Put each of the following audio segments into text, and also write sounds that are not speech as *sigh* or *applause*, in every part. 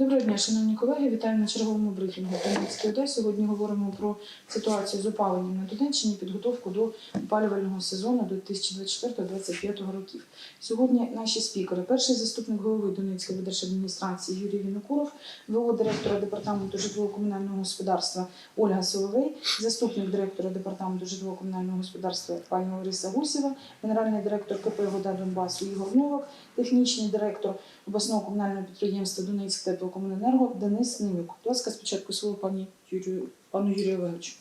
Доброго дня, шановні колеги. Вітаю на черговому брифінгу Донецької ОД. Сьогодні говоримо про ситуацію з опаленням на Донеччині, підготовку до опалювального сезону до 2024-2025 років. Сьогодні наші спікери. Перший заступник голови Донецької держадміністрації Юрій Вінокуров, ВО директора департаменту житлово-комунального господарства Ольга Соловей, заступник директора департаменту житлово-комунального господарства пані Лариса Гусєва, генеральний директор КП «Вода Донбасу» Ігор Новак, технічний директор обласного комунального підприємства Донецьк теплокомуненерго Денис Немюк. Будь ласка, спочатку слово пані Юрію, пану Юрію Олеговичу.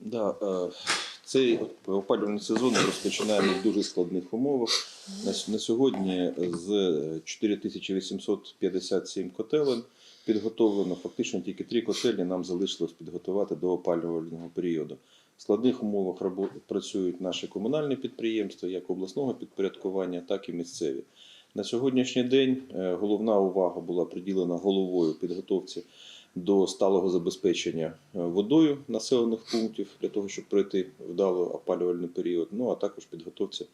Да, е, цей опалювальний сезон розпочинаємо в дуже складних умовах. На, сьогодні з 4857 котелень підготовлено. Фактично тільки три котельні нам залишилось підготувати до опалювального періоду. В складних умовах працюють наші комунальні підприємства, як обласного підпорядкування, так і місцеві. На сьогоднішній день е, головна увага була приділена головою підготовці до сталого забезпечення е, водою населених пунктів для того, щоб пройти вдало опалювальний період. Ну а також підготовці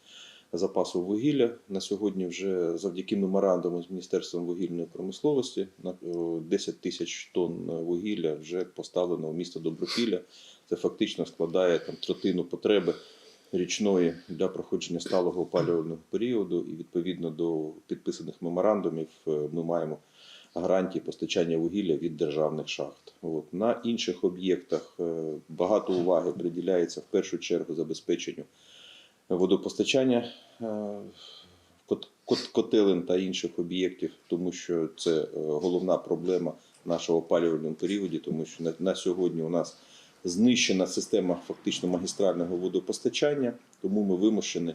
запасу вугілля. На сьогодні вже завдяки меморандуму з Міністерством вугільної промисловості на е, 10 тисяч тонн вугілля вже поставлено у місто Добропілля. Це фактично складає там третину потреби річної для проходження сталого опалювального періоду. І відповідно до підписаних меморандумів е, ми маємо гарантії постачання вугілля від державних шахт. От. На інших об'єктах е, багато уваги приділяється в першу чергу забезпеченню водопостачання е, кот- кот- котелень та інших об'єктів, тому що це головна проблема нашого опалювального періоду, тому що на сьогодні у нас знищена система фактично магістрального водопостачання, тому ми вимушені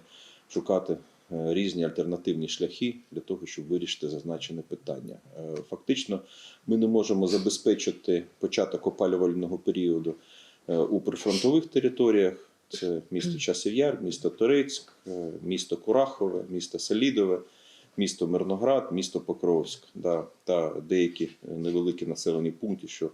шукати е, різні альтернативні шляхи для того, щоб вирішити зазначене питання. Е, Фактично, ми не можемо забезпечити початок опалювального періоду е, у прифронтових територіях. Це місто Часів Яр, місто Торецьк, місто Курахове, місто Селідове, місто Мирноград, місто Покровськ да, та деякі невеликі населені пункти, що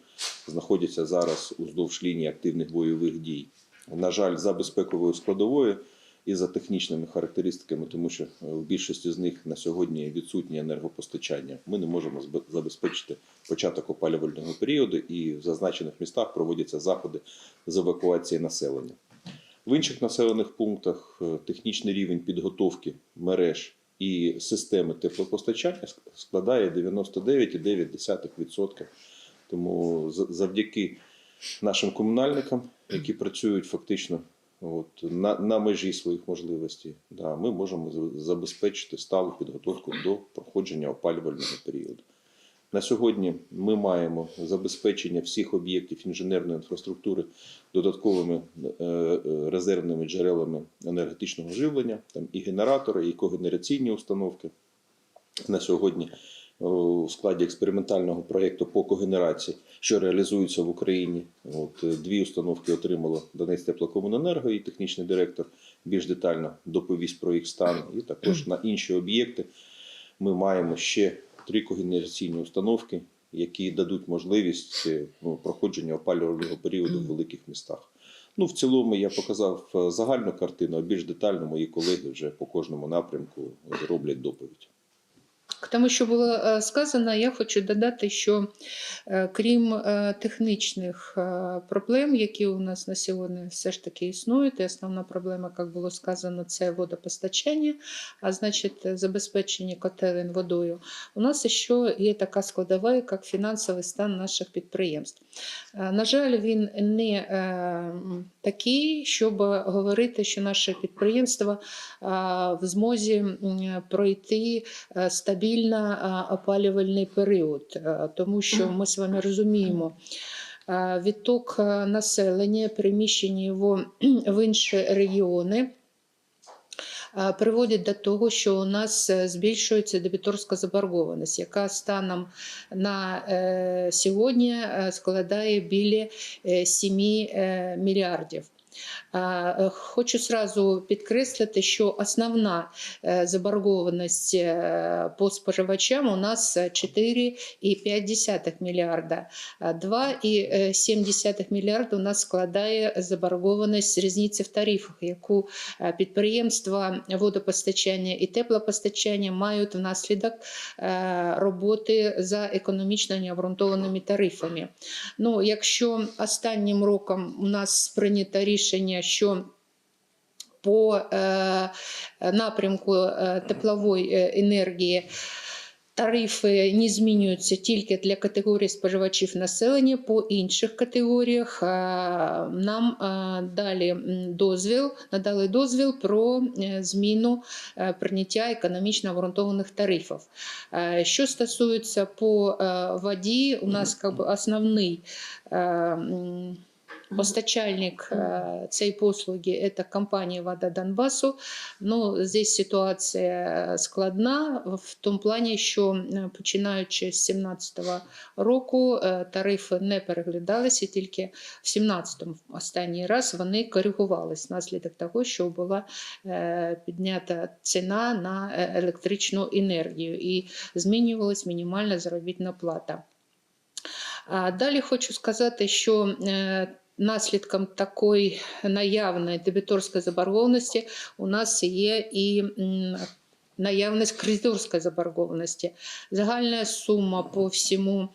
знаходяться зараз уздовж лінії активних бойових дій. На жаль, за безпековою складовою і за технічними характеристиками, тому що е, в більшості з них на сьогодні відсутнє енергопостачання. Ми не можемо забезпечити початок опалювального періоду, і в зазначених містах проводяться заходи з евакуації населення. В інших населених пунктах е, технічний рівень підготовки мереж і системи теплопостачання ск- складає 99,9%. Тому за- завдяки нашим комунальникам, які працюють фактично от, на, на межі своїх можливостей, да, ми можемо забезпечити сталу підготовку до проходження опалювального періоду. На сьогодні ми маємо забезпечення всіх об'єктів інженерної інфраструктури додатковими е, е, резервними джерелами енергетичного живлення, там і генератори, і когенераційні установки. На сьогодні е, у складі експериментального проєкту по когенерації, що реалізується в Україні. От, дві установки отримало Донець теплокомуненерго і технічний директор більш детально доповість про їх стан. І також на інші об'єкти ми маємо ще три когенераційні установки, які дадуть можливість е, ну, проходження опалювального періоду в великих містах. Ну, в цілому я показав е, загальну картину, а більш детально мої колеги вже по кожному напрямку зроблять доповідь. К тому, що було е, сказано, я хочу додати, що е, крім е, технічних проблем, які у нас на сьогодні все ж таки існують, і основна проблема, як було сказано, це водопостачання, а значить забезпечення котелень водою. У нас ще є така складова, як фінансовий стан наших підприємств. На жаль, він не такий, щоб говорити, що наше підприємство в змозі пройти стабільно е, опалювальний період, е, тому що ми з вами розуміємо. е, Відток е, населення, переміщення його в інші регіони приводить до того, що у нас збільшується дебіторська заборгованість, яка станом на сьогодні складає біля е, 7 е, мільярдів. Е, Хочу сразу підкреслити, що основна е, заборгованість е, по споживачам у нас 4,5 мільярда. 2,7 мільярда у нас складає заборгованість різниці в тарифах, яку е, підприємства водопостачання і теплопостачання мають внаслідок е, роботи за економічно необґрунтованими тарифами. Ну, якщо останнім роком у нас прийнято рішення, що по е, напрямку е, теплової е, енергії тарифи не змінюються тільки для категорії споживачів населення. По інших категоріях е, нам е, далі дозвіл, надали дозвіл про зміну прийняття економічно обґрунтованих тарифів. Що стосується по воді, у нас основний Постачальник э, цієї послуги – це компанія «Вода Донбасу». Ну, здесь ситуація складна в тому плані, що починаючи з 2017 року тарифи не переглядалися, тільки в 2017-му останній раз вони коригувалися внаслідок того, що була піднята ціна на електричну енергію і змінювалась мінімальна заробітна плата. А Далі хочу сказати, що наслідком такої наявної дебіторської заборгованості у нас є і наявність кредиторської заборгованості. Загальна сума по всьому,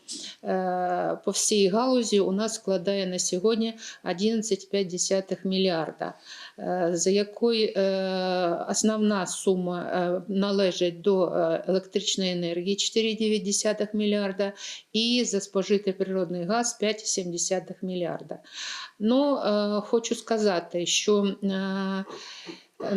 е, по всій галузі у нас складає на сьогодні 11,5 мільярда, е, за якою е, основна сума належить до електричної енергії 4,9 мільярда і за спожитий природний газ 5,7 мільярда. Ну, хочу сказати, що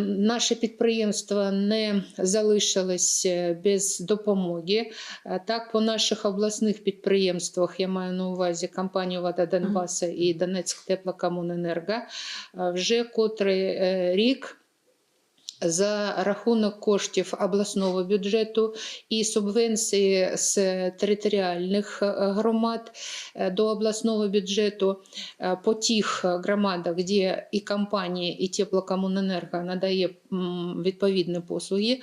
Наше підприємство не залишилось е, без допомоги. Е, Так, по наших обласних підприємствах, я маю на увазі компанію Вода Донбаса і Донецьк теплокомуненерго, е, вже котрий рік за рахунок коштів обласного бюджету і субвенції з територіальних е, громад е, до обласного бюджету е, по тих громадах, де і компанія, і теплокомуненерго надає відповідні послуги.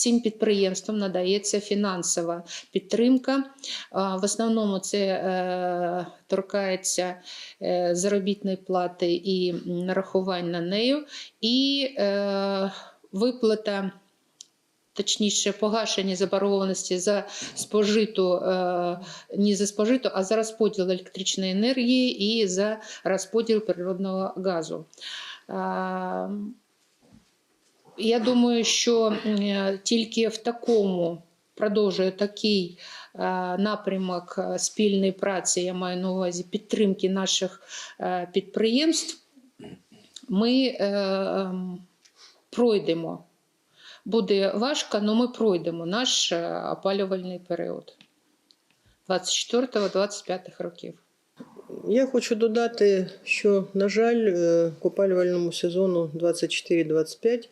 Цим підприємствам надається фінансова підтримка. В основному це е, торкається е, заробітної плати і нарахувань на нею, і е, виплата. Точніше, погашення заборгованості за спожиту, е, не за спожиту, а за розподіл електричної енергії і за розподіл природного газу. Я думаю, що тільки в такому продовжує такий е, напрямок е, спільної праці, я маю на увазі підтримки наших е, підприємств, ми ем, пройдемо. Буде важко, але ми пройдемо наш опалювальний період 24-25 років. Я хочу додати, що, на жаль, к опалювальному сезону 24-25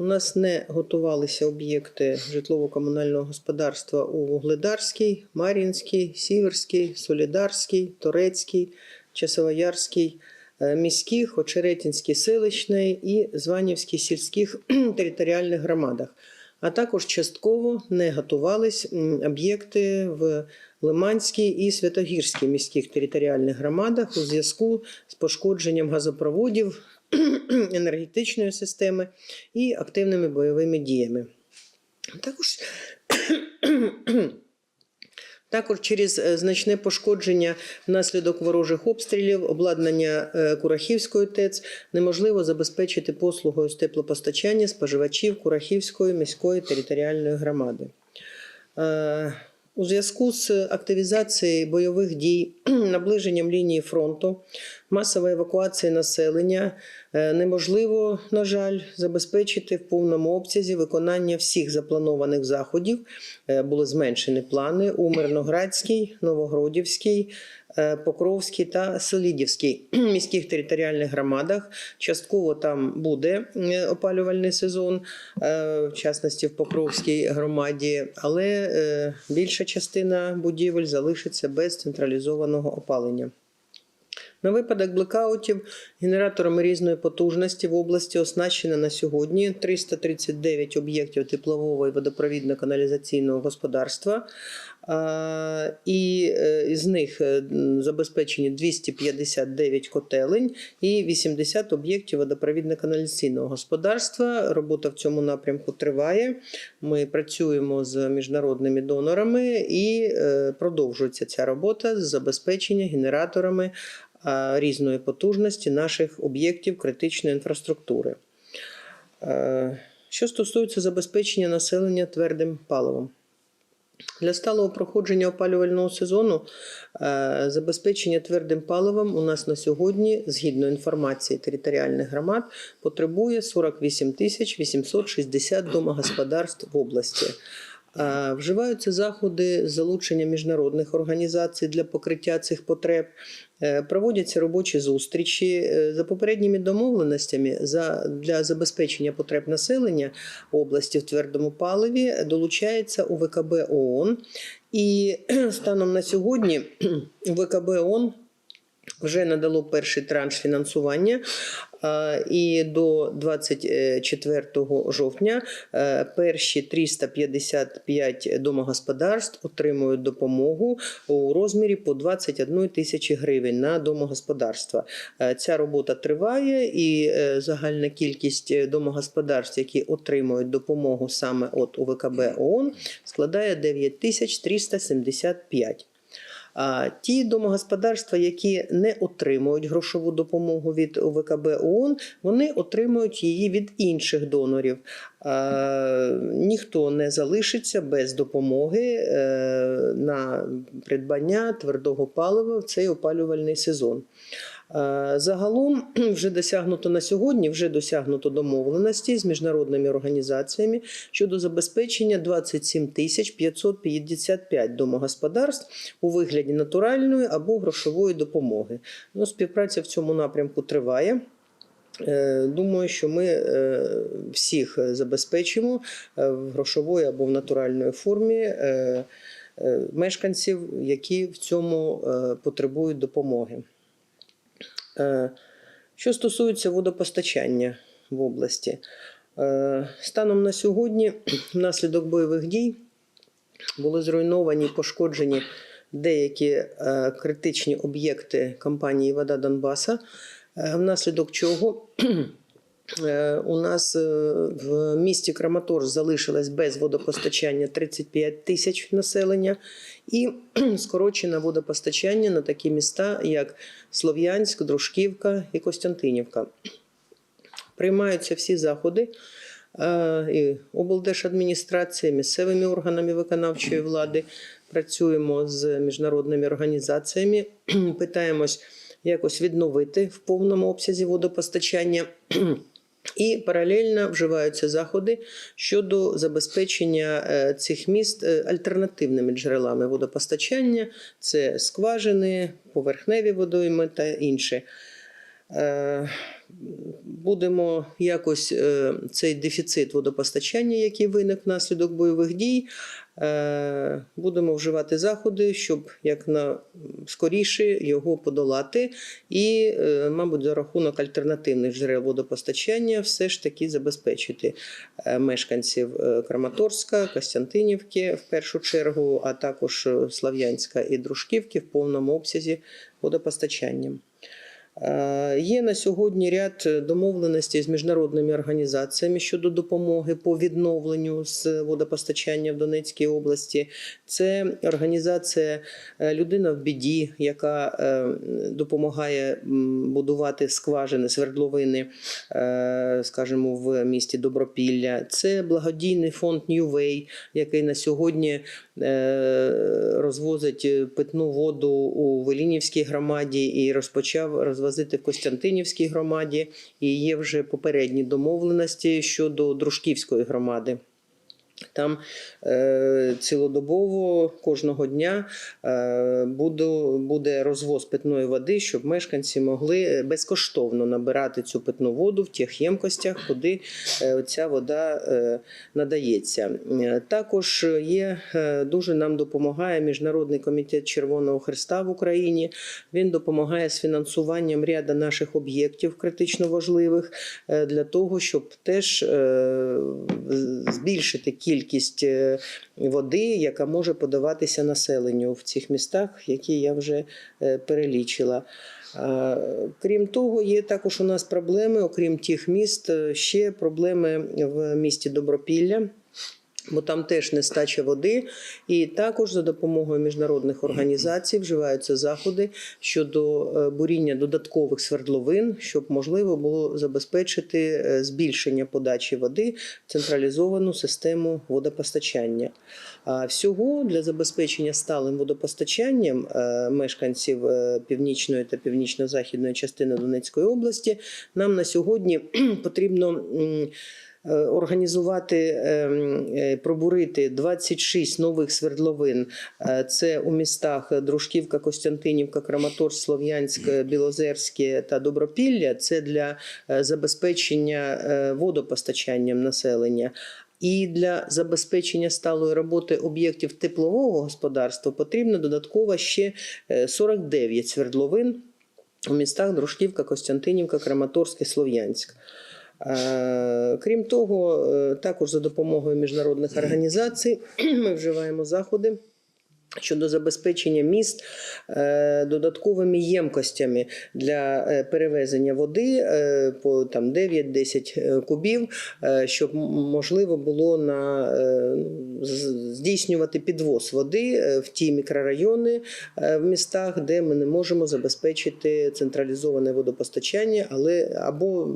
у нас не готувалися об'єкти житлово-комунального господарства у Вугледарській, Мар'їнській, Сіверській, Солідарській, Торецькій, Часовоярській, е, міських, Очеретинській селищній і Званівській сільських *clears throat* територіальних громадах. А також частково не готувались об'єкти в Лиманській і Святогірській міських територіальних громадах у зв'язку з пошкодженням газопроводів, *clears throat* енергетичної системи і активними бойовими діями. Також *clears throat* також через е, значне пошкодження внаслідок ворожих обстрілів, обладнання е, Курахівської ТЕЦ неможливо забезпечити послугою з теплопостачання споживачів Курахівської міської територіальної громади. У зв'язку з активізацією бойових дій, наближенням лінії фронту, масової евакуації населення е, неможливо, на жаль, забезпечити в повному обсязі виконання всіх запланованих заходів. Е, Були зменшені плани у Мирноградській, Новогродівській, Покровській та Селідівській *clears throat* міських територіальних громадах. Частково там буде е, опалювальний сезон, е, в частності в Покровській громаді, але е, більша частина будівель залишиться без централізованого опалення. На випадок блекаутів генераторами різної потужності в області оснащено на сьогодні 339 об'єктів теплового і водопровідно-каналізаційного господарства. І е, із них е, забезпечені 259 котелень і 80 об'єктів водопровідно-каналізаційного господарства. Робота в цьому напрямку триває. Ми працюємо з міжнародними донорами і е, продовжується ця робота з забезпечення генераторами різної потужності наших об'єктів критичної інфраструктури. Що стосується забезпечення населення твердим паливом. Для сталого проходження опалювального сезону е, забезпечення твердим паливом у нас на сьогодні, згідно інформації територіальних громад, потребує 48 тисяч 860 домогосподарств в області. Вживаються заходи залучення міжнародних організацій для покриття цих потреб. Е, Проводяться робочі зустрічі Е, за попередніми домовленостями для забезпечення потреб населення області в твердому паливі долучається УВКБ ООН. І станом на сьогодні УВКБ ООН вже надало перший транш фінансування. І до 24 жовтня е, перші 355 домогосподарств отримують допомогу у розмірі по 21 тисячі гривень на домогосподарства. Е, Ця робота триває, і е, загальна кількість е, домогосподарств, які отримують допомогу саме від УВКБ ООН, складає 9375. А ті домогосподарства, які не отримують грошову допомогу від ОВКБ ООН, вони отримують її від інших донорів. Ніхто не залишиться без допомоги е, на придбання твердого палива в цей опалювальний сезон. Е, Загалом *clears throat* вже досягнуто на сьогодні, вже досягнуто домовленості з міжнародними організаціями щодо забезпечення 27 тисяч 555 домогосподарств у вигляді натуральної або грошової допомоги. Ну, співпраця в цьому напрямку триває. Е, Думаю, що ми е, всіх забезпечимо в грошової або в натуральної формі мешканців, які в цьому потребують допомоги. Е, Що стосується водопостачання в області, е, станом на сьогодні, *clears throat* внаслідок бойових дій, були зруйновані і пошкоджені деякі е, критичні об'єкти компанії Вода Донбаса, внаслідок чого у нас е, в місті Краматорськ залишилось без водопостачання 35 тисяч населення і скорочено водопостачання на такі міста, як Слов'янськ, Дружківка і Костянтинівка. Приймаються всі заходи е, і облдержадміністрації, місцевими органами виконавчої влади. Працюємо з міжнародними організаціями, питаємось якось відновити в повному обсязі водопостачання. І паралельно вживаються заходи щодо забезпечення е, цих міст е, альтернативними джерелами водопостачання: це скважини, поверхневі водойми та інше. Будемо якось е, цей дефіцит водопостачання, який виник внаслідок бойових дій, е, будемо вживати заходи, щоб як на скоріше його подолати, і, е, мабуть, за рахунок альтернативних джерел водопостачання все ж таки забезпечити мешканців Краматорська, Костянтинівки в першу чергу, а також Слав'янська і Дружківки в повному обсязі водопостачанням. Е, Є на сьогодні ряд домовленостей з міжнародними організаціями щодо допомоги по відновленню з водопостачання в Донецькій області. Це організація е, Людина в біді, яка е, допомагає будувати скважини, свердловини, скажімо, в місті Добропілля. Це благодійний фонд New Way, який на сьогодні розвозить питну воду у Велінівській громаді і розпочав розвозити в Костянтинівській громаді. І є вже попередні домовленості щодо Дружківської громади. Там е, цілодобово кожного дня е, буде, буде розвоз питної води, щоб мешканці могли безкоштовно набирати цю питну воду в тих ємкостях, куди е, ця вода е, надається. Е, Також є е, дуже нам допомагає Міжнародний комітет Червоного Христа в Україні. Він допомагає з фінансуванням ряду наших об'єктів критично важливих е, для того, щоб теж е, збільшити кількість е, води, яка може подаватися населенню в цих містах, які я вже е, перелічила. Крім того, є також у нас проблеми, окрім тих міст, е, ще проблеми в місті Добропілля. Бо там теж нестача води, і також за допомогою міжнародних організацій вживаються заходи щодо е, буріння додаткових свердловин, щоб можливо було забезпечити е, збільшення подачі води в централізовану систему водопостачання. А всього для забезпечення сталим водопостачанням е, мешканців північної та північно-західної частини Донецької області нам на сьогодні *clears throat* потрібно. Е, Організувати, ем, е, пробурити 26 нових свердловин. Е, Це у містах Дружківка, Костянтинівка, Краматорськ, Слов'янськ, Білозерське та Добропілля. Це для забезпечення водопостачанням населення. І для забезпечення сталої роботи об'єктів теплового господарства потрібно додатково ще е, 49 свердловин у містах Дружківка, Костянтинівка, Краматорськ і Слов'янськ. Е, Крім того, е, також за допомогою міжнародних організацій ми вживаємо заходи. Щодо забезпечення міст е, додатковими ємкостями для е, перевезення води е, по там 9-10 кубів, щоб можливо було на здійснювати підвоз води в ті мікрорайони в містах, де ми не можемо забезпечити централізоване водопостачання, але або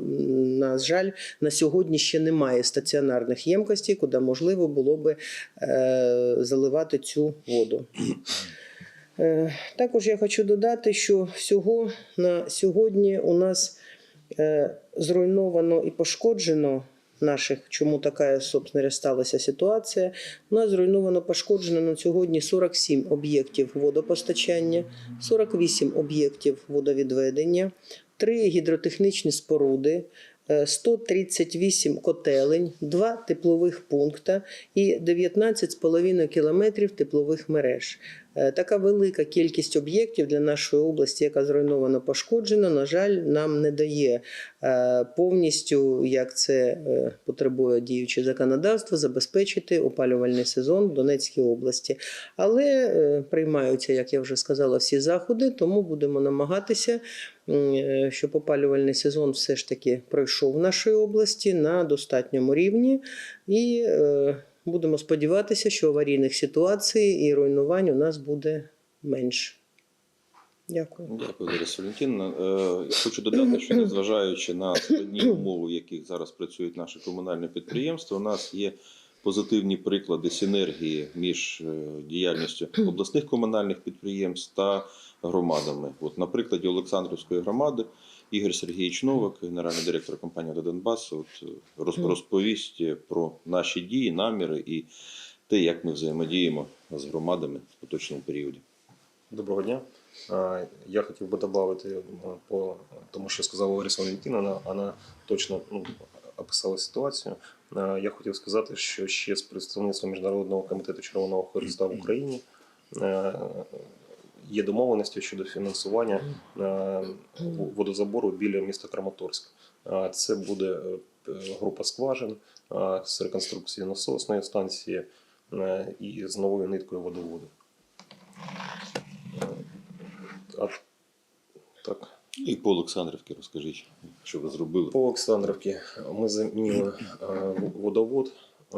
на жаль, на сьогодні ще немає стаціонарних ємкостей, куди можливо було би заливати цю воду. Е, Також я хочу додати, що всього на сьогодні у нас е, зруйновано і пошкоджено наших, чому така, собственно, сталася ситуація. У нас зруйновано пошкоджено на сьогодні 47 об'єктів водопостачання, 48 об'єктів водовідведення, 3 гідротехнічні споруди. Е, 138 котелень, 2 теплових пункта і 19,5 кілометрів теплових мереж. Е, Така велика кількість об'єктів для нашої області, яка зруйновано пошкоджена, на жаль, нам не дає е, повністю, як це е, потребує діюче законодавство, забезпечити опалювальний сезон в Донецькій області. Але приймаються, як я вже сказала, всі заходи, тому будемо намагатися, щоб опалювальний сезон все ж таки пройшов в нашій області на достатньому рівні. І будемо сподіватися, що аварійних ситуацій і руйнувань у нас буде менше. Дякую. Дякую, Лариса Валентинівна. Е, Хочу додати, що незважаючи на складні умови, в яких зараз працюють наші комунальні підприємства, у нас є позитивні приклади синергії між е, діяльністю обласних комунальних підприємств та громадами. От на прикладі Олександрівської громади Ігор Сергійович Новак, генеральний директор компанії Донбас, от е, роз- розповість про наші дії, наміри і те, як ми взаємодіємо з громадами в поточному періоді. Доброго дня. Я хотів би додати по тому, що сказала Лариса Валентиновна, вона точно ну, описала ситуацію. Я хотів сказати, що ще з представництвом Міжнародного комітету Червоного Христа в Україні е, є домовленості щодо фінансування е, водозабору біля міста Краматорськ. Це буде е, група скважин з реконструкції насосної станції е, і з новою ниткою водоводу. А, так, І по Олександрівці розкажіть, що ви зробили. по Олександрівці ми замінили е, водовод е,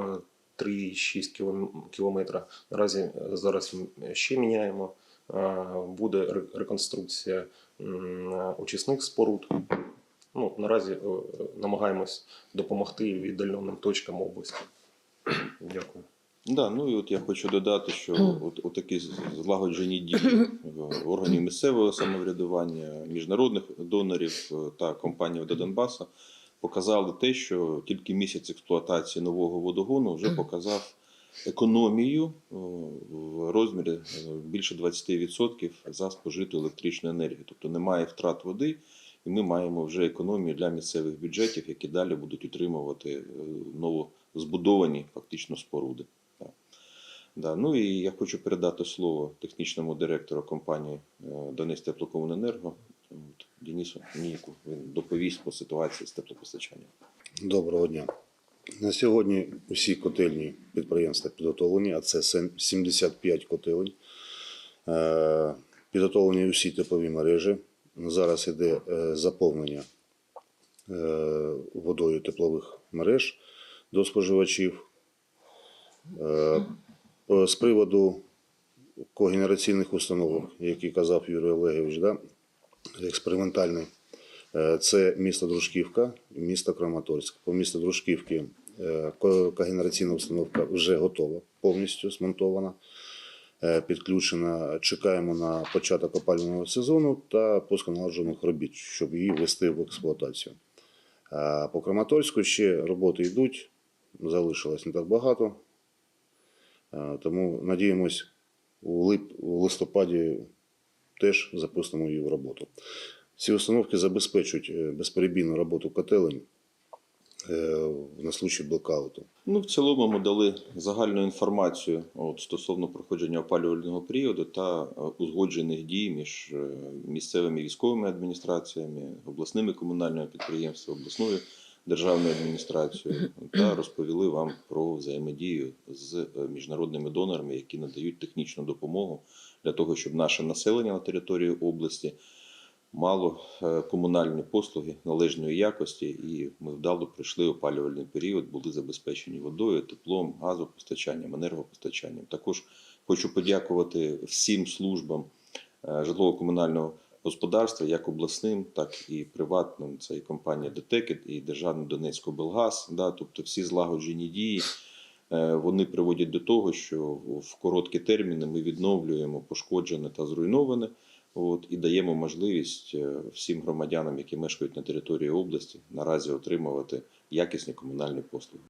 3,6 кілом- кілометра. Наразі е, зараз ще міняємо. Е, Буде реконструкція очисних споруд. Ну, наразі е, намагаємось допомогти віддаленим точкам області. *clears throat* Дякую. Да, ну і от я хочу додати, що от, от такі злагоджені дії органів місцевого самоврядування, міжнародних донорів е, та компанії до Донбасу показали те, що тільки місяць експлуатації нового водогону вже показав економію в розмірі е, більше 20% за спожиту електричну енергію. Тобто немає втрат води, і ми маємо вже економію для місцевих бюджетів, які далі будуть утримувати е, новозбудовані фактично споруди. Да. Ну і я хочу передати слово технічному директору компанії е, Донець Теплокомуненерго Денису Ніку. Він доповість по ситуації з теплопостачанням. Доброго дня. На сьогодні усі котельні підприємства підготовлені, а це 75 котелень. Е, Підготовлені усі теплові мережі. Зараз іде е, заповнення е, водою теплових мереж до споживачів. З приводу когенераційних установок, які казав Юрій Олегович, да, експериментальний. Е, Це місто Дружківка, місто Краматорськ. По місту Дружківки е, когенераційна установка вже готова, повністю змонтована, е, підключена. Чекаємо на початок опалювального сезону та пусконаладжувальних робіт, щоб її ввести в експлуатацію. По Краматорську ще роботи йдуть, залишилось не так багато. Тому надіємось, у листопаді теж запустимо її в роботу. Ці установки забезпечують е, безперебійну роботу котелень е, на случай блокауту. Ну, в цілому ми дали загальну інформацію от, стосовно проходження опалювального періоду та е, узгоджених дій між місцевими військовими адміністраціями, обласними комунальними підприємствами, обласною державною адміністрацією та розповіли вам про взаємодію з міжнародними донорами, які надають технічну допомогу для того, щоб наше населення на території області мало е, комунальні послуги належної якості, і ми вдало пройшли опалювальний період, були забезпечені водою, теплом, газопостачанням, енергопостачанням. Також хочу подякувати всім службам е, житлово-комунального господарства, як обласним, так і приватним. Це і компанія ДТЕК, і Державний Донецько-Белгаз. Да, тобто всі злагоджені дії. е, Вони приводять до того, що в короткі терміни ми відновлюємо пошкоджене та зруйноване. От, і даємо можливість е, всім громадянам, які мешкають на території області, наразі отримувати якісні комунальні послуги.